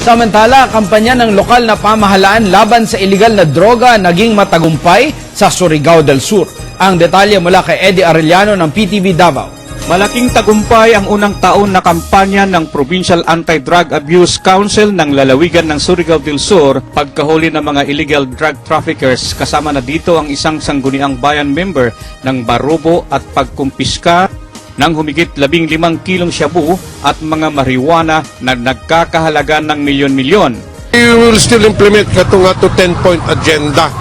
Samantala, kampanya ng lokal na pamahalaan laban sa iligal na droga naging matagumpay sa Surigao del Sur. Ang detalye mula kay Eddie Arellano ng PTV Davao. Malaking tagumpay ang unang taon na kampanya ng Provincial Anti-Drug Abuse Council ng lalawigan ng Surigao del Sur pagkahuli ng mga illegal drug traffickers kasama na dito ang isang sangguniang bayan member ng Barobo at pagkumpiska ng humigit 15 kilong shabu at mga marijuana na nagkakahalaga ng milyon-milyon. We will still implement katong ato 10-point agenda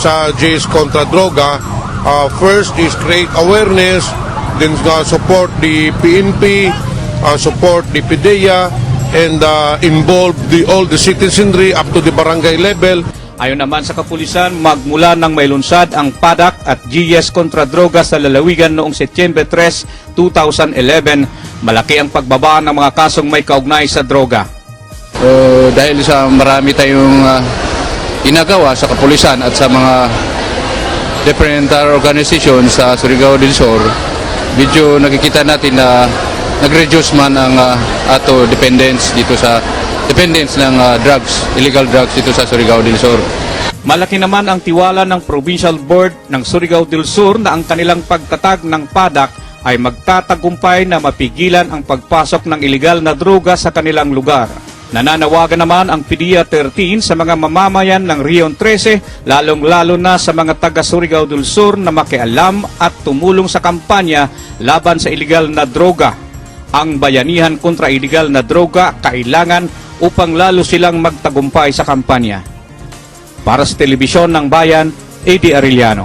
sa JS kontra droga. Uh, first is create awareness, then uh, support the PNP, uh, support the PDEA, and uh, involve the, all the citizenry up to the barangay level. Ayon naman sa kapulisan, magmula nang may lunsad ang PADAC at GS kontra droga sa lalawigan noong Setyembre 3, 2011, malaki ang pagbaba ng mga kasong may kaugnay sa droga. So, dahil sa marami tayong ah, ginagawa sa kapulisan at sa mga different uh, organizations sa Surigao del Sur, medyo nakikita natin na nag-reduce man ang ah, ato dependence dito sa dependence ng ah, drugs, illegal drugs dito sa Surigao del Sur. Malaki naman ang tiwala ng Provincial Board ng Surigao del Sur na ang kanilang pagtatag ng PADAC ay magtatagumpay na mapigilan ang pagpasok ng iligal na droga sa kanilang lugar. Nananawagan naman ang PDEA 13 sa mga mamamayan ng Rion 13, lalong-lalo na sa mga taga Surigao del Sur na makialam at tumulong sa kampanya laban sa iligal na droga. Ang bayanihan kontra iligal na droga kailangan upang lalo silang magtagumpay sa kampanya. Para sa Telebisyon ng Bayan, Eddie Arellano.